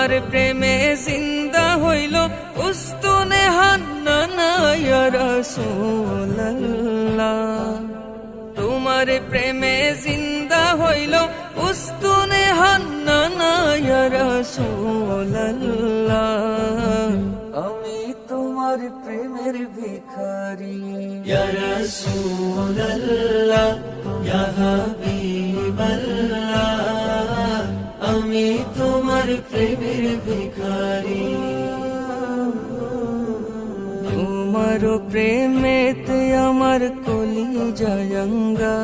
তোমার প্রেমে জিন্দা হইল উস্তুনে হান্নানা রাসূলুল্লাহ। তোমার প্রেমে জিন্দা হইল উস্তুনে হান্নানা রাসূলুল্লাহ। আমি তোমার প্রেমের ভিখারি। হাবিবাল্লাহ। আমি প্রেমের ভিখারি। তোমার প্রেমেতে আমার কলি জয়ঙ্গা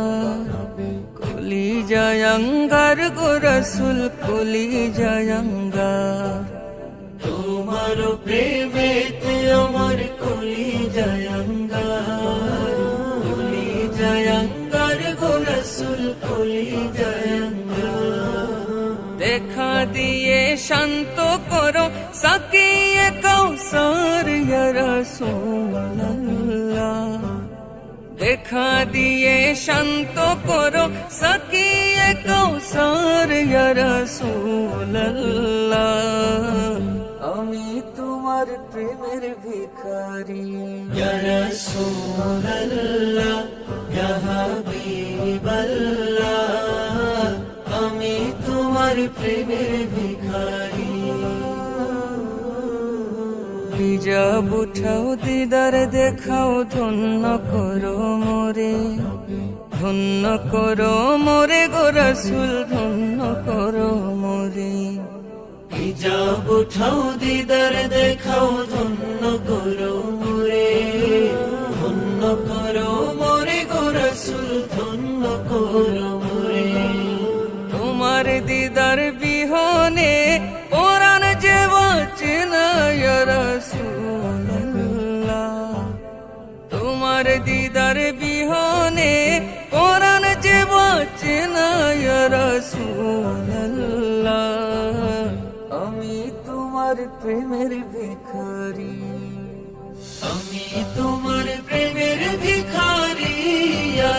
কলি জয়ঙ্গার গো রসুল কলি জয়ঙ্গা তোমার প্রেমেতে আমার কলি শান্ত করো, সাকিয়ে কৌসর রাসূলুল্লাহ দেখা দিয়ে শান্ত করো, সাকিয়ে কৌসর রাসূলুল্লাহ আমি তোমার প্রেমের ভিখারি। হাবিবাল্লাহ আমি তোমার প্রেমের ভিখারি হিজাব উঠাও দিদার, দেখাও ধন্য করো মোরে। ধন্য করো মোরে গো রসুল, ধন্য করো মোরে। হিজাব উঠাও দিদার, দেখাও ধন্য করো মোরে। ধন্য করো মোরে গো রসুল, ধন্য করো তোমার দিদার বিহনে কোরআন যে বাঁচে না আমি তোমার প্রেমের ভিখারি। আমি তোমার প্রেমের ভিখারি ইয়া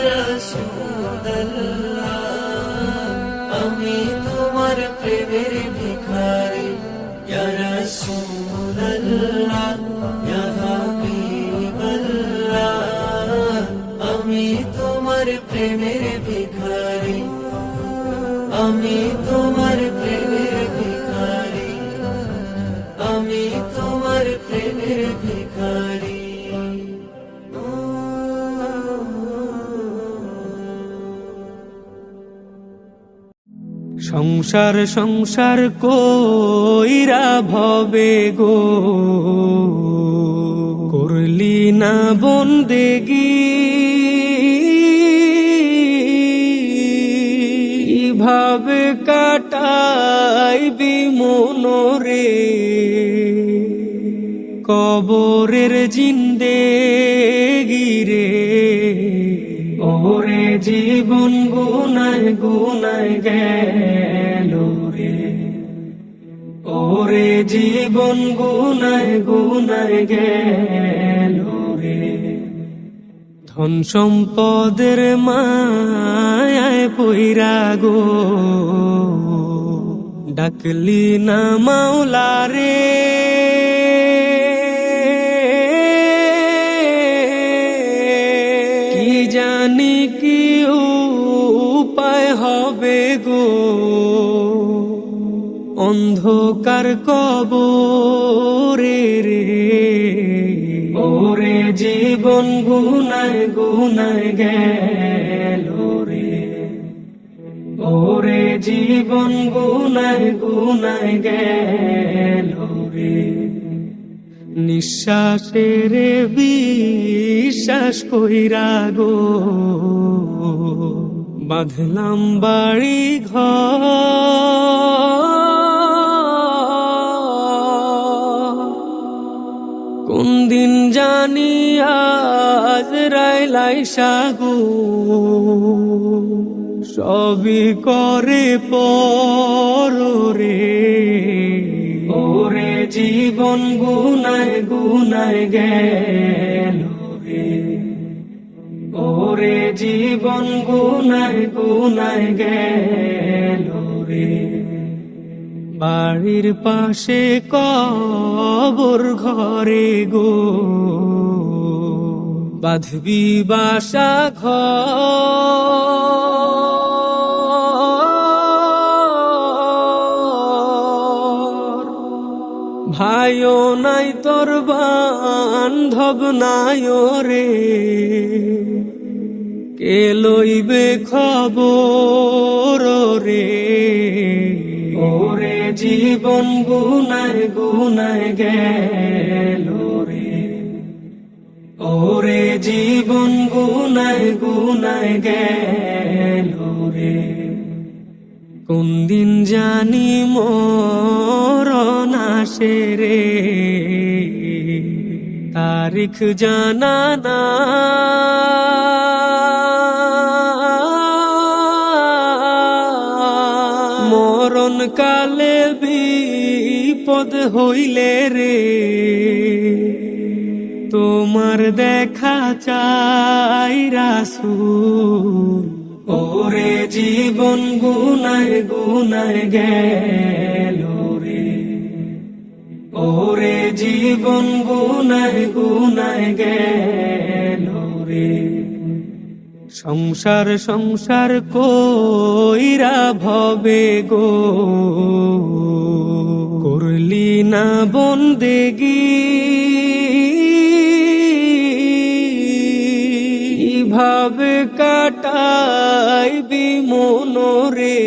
তোমার প্রেমের ভিখারি। আমি তোমার প্রেমের ভিখারি। আমি তোমার প্রেমের ভিখারি। সংসার সংসার কইরা ভবে গো। করলি না বন্দেগি কাটাইবি মনরে কবরের জিন্দেগি রে ওরে জীবন গুনায় গুনায় গেল রে। ওরে জীবন গুনায় গুনায় গেল ধন সম্পদের মায় পইরা গো। ডাকলি না মাওলা রে। কি জানি কি উপায় হবে গো। অন্ধকার কবরে রে। ওরে জীবন গুনায় গুনায় গেল রে। ওরে জীবন গুনায় গুনায় গেল রে। নিঃশ্বাসের বিশ্বাস কইরা গো। বাঁধলাম বাড়ি ঘর সাগু। সবই করে পর ওরে জীবন গুনায় গুনায় রে। ওরে জীবন গুনায় গুনায় রে। বাড়ির পাশে কবর ঘরে গো। বাঁধবি বাসা ঘর। ভাইও নাই তোর বান্ধব নাই রে। কে লইবে খবর রে? ওরে জীবন গুনায় গুনায় গেল রে। ওরে জীবন গুনায় গুনায় গেল রে। কোন দিন জানি মরণ আসে রে। তারিখ জানা না। মরণ কালে বিপদ হইলে রে। তোমার দেখা চাই রাসুল। ওরে জীবন গুনায় গুনায় গেল রে। ওরে জীবন গুনায় গুনায় গেল রে। সংসার সংসার কইরা ভবে গো। করলি না বন্দেগি। ভাবে কাটাইবি মনোরে।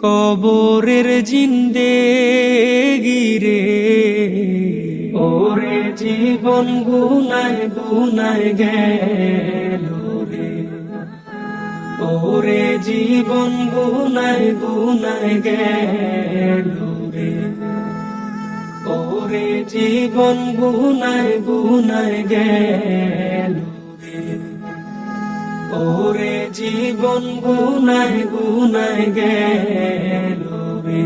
কবরের জিন্দে গিরে ওরে জীবন গুনায় গুনায় রে ওরে জীবন গুনায় গুনায় গেল রে জীবন গুনায় গুনায় গেল ওরে জীবন গুনায় গুনায় গেল রে।